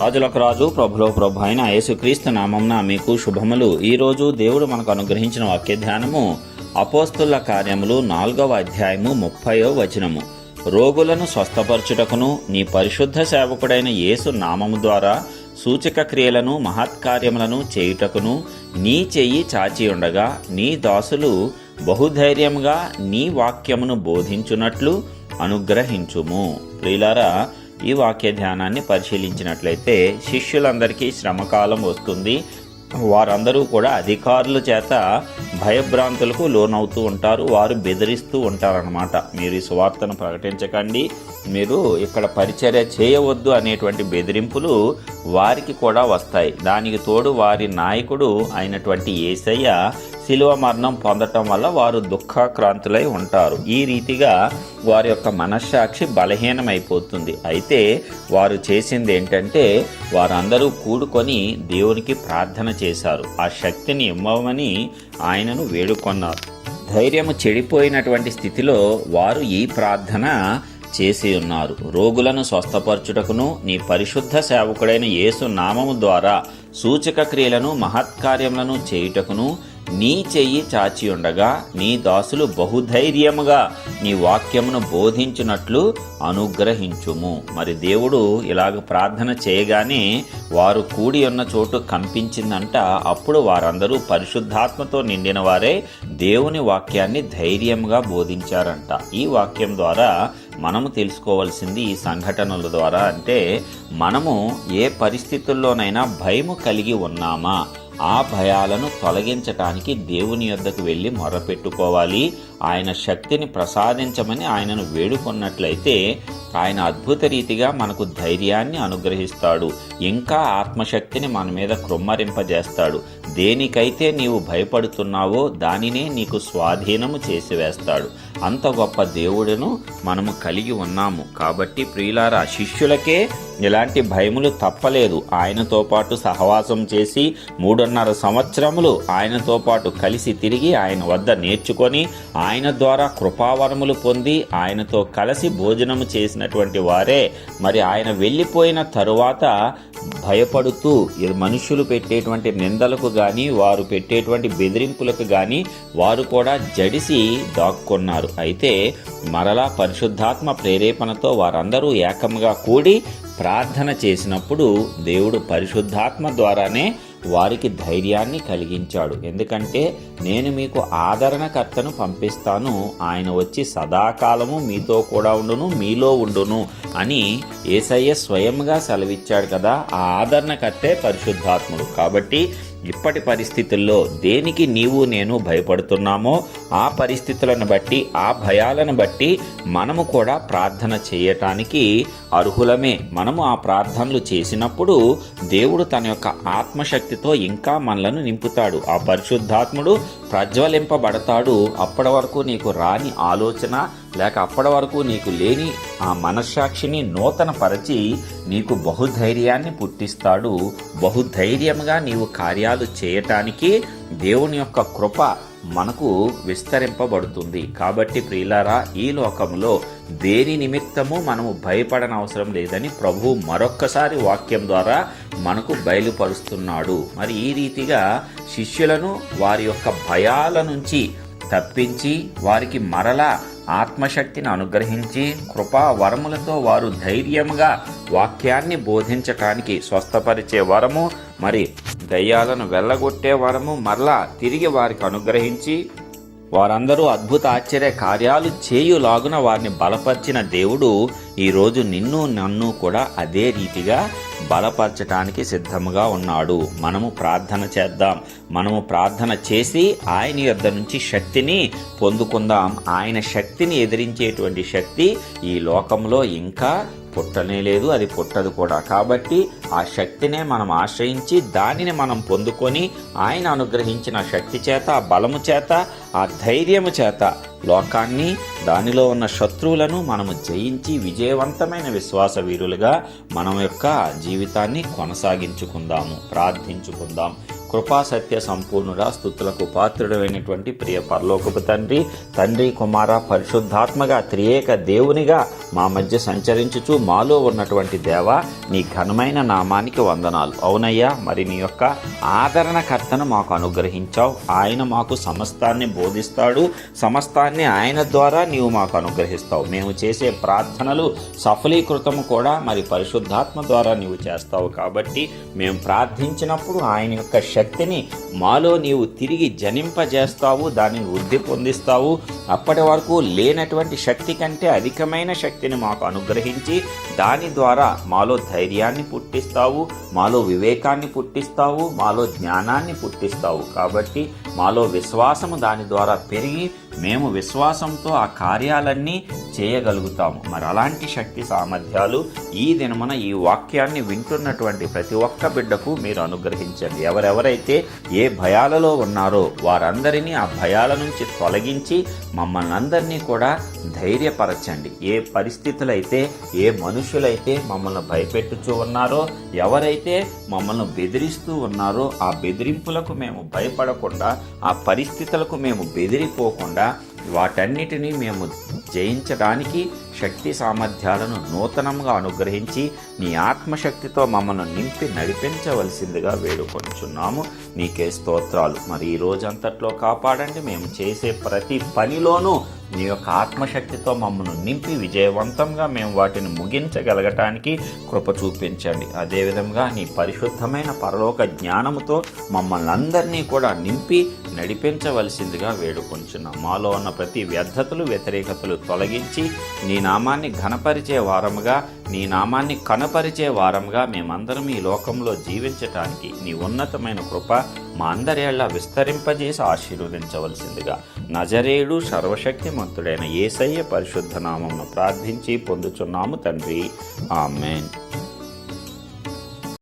రాజులకు రాజు ప్రభులో ప్రభు అయిన యేసుక్రీస్తు నామంన మీకు శుభములు. ఈ రోజు దేవుడు మనకు అనుగ్రహించిన వాక్య ధ్యానము అపోస్తుల కార్యములు నాలుగవ అధ్యాయము ముప్పయో వచనము. రోగులను స్వస్థపరచుటకును నీ పరిశుద్ధ సేవకుడైన యేసు నామము ద్వారా సూచక క్రియలను మహత్కార్యములను చేయుటకును నీ చెయ్యి చాచి ఉండగా నీ దాసులు బహుధైర్యంగా నీ వాక్యమును బోధించున్నట్లు అనుగ్రహించుము. ప్రియులారా ఈ వాక్య ధ్యానాన్ని పరిశీలించినట్లయితే శిష్యులందరికీ శ్రమకాలం వస్తుంది. వారందరూ కూడా అధికారుల చేత భయభ్రాంతులకు లోనవుతూ ఉంటారు. వారు బెదిరిస్తూ ఉంటారనమాట మీరు ఈ సువార్తను ప్రకటించకండి. మీరు ఇక్కడ పరిచర్య చేయవద్దు అనేటువంటి బెదిరింపులు వారికి కూడా వస్తాయి. దానికి తోడు వారి నాయకుడు అయినటువంటి ఏసయ్య శిలువ మరణం పొందటం వల్ల వారు దుఃఖాక్రాంతులై ఉంటారు. ఈ రీతిగా వారి యొక్క మనస్సాక్షి బలహీనమైపోతుంది. అయితే వారు చేసింది ఏంటంటే వారందరూ కూడుకొని దేవునికి ప్రార్థన చేశారు. ఆ శక్తిని ఇవ్వమని ఆయనను వేడుకొన్నారు. ధైర్యము చెడిపోయినటువంటి స్థితిలో వారు ఈ ప్రార్థన చేసి ఉన్నారు. రోగులను స్వస్థపరచుటకును నీ పరిశుద్ధ సేవకుడైన యేసు నామము ద్వారా సూచక క్రియలను మహత్కార్యములను చేయుటకును నీ చెయ్యి చాచి ఉండగా నీ దాసులు బహుధైర్యముగా నీ వాక్యమును బోధించినట్లు అనుగ్రహించుము. మరి దేవుడు ఇలాగ ప్రార్థన చేయగానే వారు కూడి ఉన్న చోటు కంపించిందంట. అప్పుడు వారందరూ పరిశుద్ధాత్మతో నిండిన వారే దేవుని వాక్యాన్ని ధైర్యంగా బోధించారంట. ఈ వాక్యం ద్వారా మనము తెలుసుకోవాల్సింది ఈ సంఘటనల ద్వారా అంటే మనము ఏ పరిస్థితుల్లోనైనా భయము కలిగి ఉన్నామా? ఆ భయాలను తొలగించటానికి దేవుని యొద్దకు వెళ్ళి మొరపెట్టుకోవాలి. ఆయన శక్తిని ప్రసాదించమని ఆయనను వేడుకున్నట్లయితే ఆయన అద్భుత రీతిగా మనకు ధైర్యాన్ని అనుగ్రహిస్తాడు. ఇంకా ఆత్మశక్తిని మన మీద కృమ్మరింపజేస్తాడు దేనికైతే నీవు భయపడుతున్నావో దానినే నీకు స్వాధీనము చేసి వేస్తాడు అంత గొప్ప దేవుడును మనము కలిగి ఉన్నాము. కాబట్టి ప్రియులారా శిష్యులకే ఇలాంటి భయములు తప్పలేదు. ఆయనతో పాటు సహవాసం చేసి మూడున్నర సంవత్సరములు ఆయనతో పాటు కలిసి తిరిగి ఆయన వద్ద నేర్చుకొని ఆయన ద్వారా కృపావరములు పొంది ఆయనతో కలిసి భోజనము చేసినటువంటి వారే. మరి ఆయన వెళ్ళిపోయిన తరువాత భయపడుతూ మనుషులు పెట్టేటువంటి నిందలకు కానీ వారు పెట్టేటువంటి బెదిరింపులకు కానీ వారు కూడా జడిసి దాక్కున్నారు. అయితే మరలా పరిశుద్ధాత్మ ప్రేరేపణతో వారందరూ ఏకంగా కూడి ప్రార్థన చేసినప్పుడు దేవుడు పరిశుద్ధాత్మ ద్వారానే వారికి ధైర్యాన్ని కలిగించాడు. ఎందుకంటే నేను మీకు ఆదరణకర్తను పంపిస్తాను. ఆయన వచ్చి సదాకాలము మీతో కూడా ఉండును మీలో ఉండును అని ఏసయ్య స్వయంగా సెలవిచ్చాడు కదా. ఆ ఆదరణకర్తే పరిశుద్ధాత్ముడు. కాబట్టి ఇప్పటి పరిస్థితుల్లో దేనికి నీవు నేను భయపడుతున్నామో ఆ పరిస్థితులను బట్టి ఆ భయాలను బట్టి మనము కూడా ప్రార్థన చేయటానికి అర్హులమే. మనము ఆ ప్రార్థనలు చేసినప్పుడు దేవుడు తన యొక్క ఆత్మశక్తితో ఇంకా మనలను నింపుతాడు. ఆ పరిశుద్ధాత్ముడు ప్రజ్వలింపబడతాడు. అప్పటి వరకు నీకు రాని ఆలోచన లేక అప్పటి వరకు నీకు లేని ఆ మనస్సాక్షిని నూతన పరచి నీకు బహుధైర్యాన్ని పుట్టిస్తాడు. బహుధైర్యంగా నీవు కార్యాలు చేయటానికి దేవుని యొక్క కృప మనకు విస్తరింపబడుతుంది. కాబట్టి ప్రియులారా ఈ లోకంలో దేని నిమిత్తము మనము భయపడనవసరం లేదని ప్రభు మరొక్కసారి వాక్యం ద్వారా మనకు బయలుపరుస్తున్నాడు. మరి ఈ రీతిగా శిష్యులను వారి యొక్క భయాల నుంచి తప్పించి వారికి మరలా ఆత్మశక్తిని అనుగ్రహించి కృపా వరములతో వారు ధైర్యంగా వాక్యాన్ని బోధించటానికి స్వస్థపరిచే వరము మరి దయ్యాలను వెళ్ళగొట్టే వరము మరలా తిరిగి వారికి అనుగ్రహించి వారందరూ అద్భుత ఆశ్చర్య కార్యాలు చేయులాగున వారిని బలపరిచిన దేవుడు ఈరోజు నిన్ను నన్ను కూడా అదే రీతిగా బలపరచటానికి సిద్ధముగా ఉన్నాడు. మనము ప్రార్థన చేద్దాం. మనము ప్రార్థన చేసి ఆయన యొద్ద నుంచి శక్తిని పొందుకుందాం. ఆయన శక్తిని ఎదిరించేటువంటి శక్తి ఈ లోకంలో ఇంకా పుట్టనే లేదు అది పుట్టదు కూడా. కాబట్టి ఆ శక్తినే మనం ఆశ్రయించి దానిని మనం పొందుకొని ఆయన అనుగ్రహించిన శక్తి చేత ఆ బలము చేత ఆ ధైర్యము చేత లోకాన్ని దానిలో ఉన్న శత్రువులను మనము జయించి విజయవంతమైన విశ్వాస వీరులుగా మనం యొక్క జీవితాన్ని కొనసాగించుకుందాము ప్రార్థించుకుందాం. కృపా సత్య సంపూర్ణుడా స్థుతులకు పాత్రుడమైనటువంటి ప్రియ పరలోకపు తండ్రి తండ్రి కుమార పరిశుద్ధాత్మగా త్రియేక దేవునిగా మా మధ్య సంచరించుచు మాలో ఉన్నటువంటి దేవ నీ ఘనమైన నామానికి వందనాలు. అవునయ్యా మరి నీ యొక్క ఆదరణకర్తను మాకు అనుగ్రహించావు. ఆయన మాకు సమస్తాన్ని బోధిస్తాడు. సమస్తాన్ని ఆయన ద్వారా నీవు మాకు అనుగ్రహిస్తావు. మేము చేసే ప్రార్థనలు సఫలీకృతము కూడా మరి పరిశుద్ధాత్మ ద్వారా నీవు చేస్తావు కాబట్టి మేము ప్రార్థించినప్పుడు ఆయన యొక్క శక్తిని మాలో నీవు తిరిగి జనింపజేస్తావు దానిని వృద్ధి పొందిస్తావు. అప్పటి వరకు లేనటువంటి శక్తి కంటే అధికమైన శక్తిని మాకు అనుగ్రహించి దాని ద్వారా మాలో ధైర్యాన్ని పుట్టిస్తావు మాలో వివేకాన్ని పుట్టిస్తావు మాలో జ్ఞానాన్ని పుట్టిస్తావు. కాబట్టి మాలో విశ్వాసము దాని ద్వారా పెరిగి మేము విశ్వాసంతో ఆ కార్యాలన్నీ చేయగలుగుతాము. మరి అలాంటి శక్తి సామర్థ్యాలు ఈ దినమున ఈ వాక్యాన్ని వింటున్నటువంటి ప్రతి ఒక్క బిడ్డకు మీరు అనుగ్రహించండి. ఎవరెవరైతే ఏ భయాలలో ఉన్నారో వారందరినీ ఆ భయాల నుంచి తొలగించి మమ్మల్ని అందరినీ కూడా ధైర్యపరచండి. ఏ పరిస్థితులైతే ఏ మనుషులైతే మమ్మల్ని భయపెట్టుచూ ఉన్నారో ఎవరైతే మమ్మల్ని బెదిరిస్తూ ఉన్నారో ఆ బెదిరింపులకు మేము భయపడకుండా ఆ పరిస్థితులకు మేము బెదిరిపోకుండా వాటన్నిటినీ మేము జయించడానికి శక్తి సామర్థ్యాలను నూతనంగా అనుగ్రహించి నీ ఆత్మశక్తితో మమ్మల్ని నింపి నడిపించవలసిందిగా వేడుకొంచున్నాము. నీకే స్తోత్రాలు. మరి ఈ రోజంతట్లో కాపాడండి. మేము చేసే ప్రతి పనిలోనూ నీ యొక్క ఆత్మశక్తితో మమ్మల్ని నింపి విజయవంతంగా మేము వాటిని ముగించగలగటానికి కృప చూపించండి. అదేవిధంగా నీ పరిశుద్ధమైన పరలోక జ్ఞానముతో మమ్మల్ని అందరినీ కూడా నింపి నడిపించవలసిందిగా వేడుకొంచున్నాం. మాలో ఉన్న ప్రతి వ్యర్థతలు వ్యతిరేకతలు తొలగించి నీ నామాన్ని ఘనపరిచే వారముగా నీ నామాన్ని కనపరిచే వారముగా మేమందరం ఈ లోకంలో జీవించటానికి నీ ఉన్నతమైన కృప మా అందరేళ్ళ విస్తరింపజేసి ఆశీర్వదించవలసిందిగా. నజరేయుడు సర్వశక్తిమంతుడైన ఏసయ్య పరిశుద్ధ నామమును ప్రార్థించి పొందుచున్నాము తండ్రి. ఆమెన్.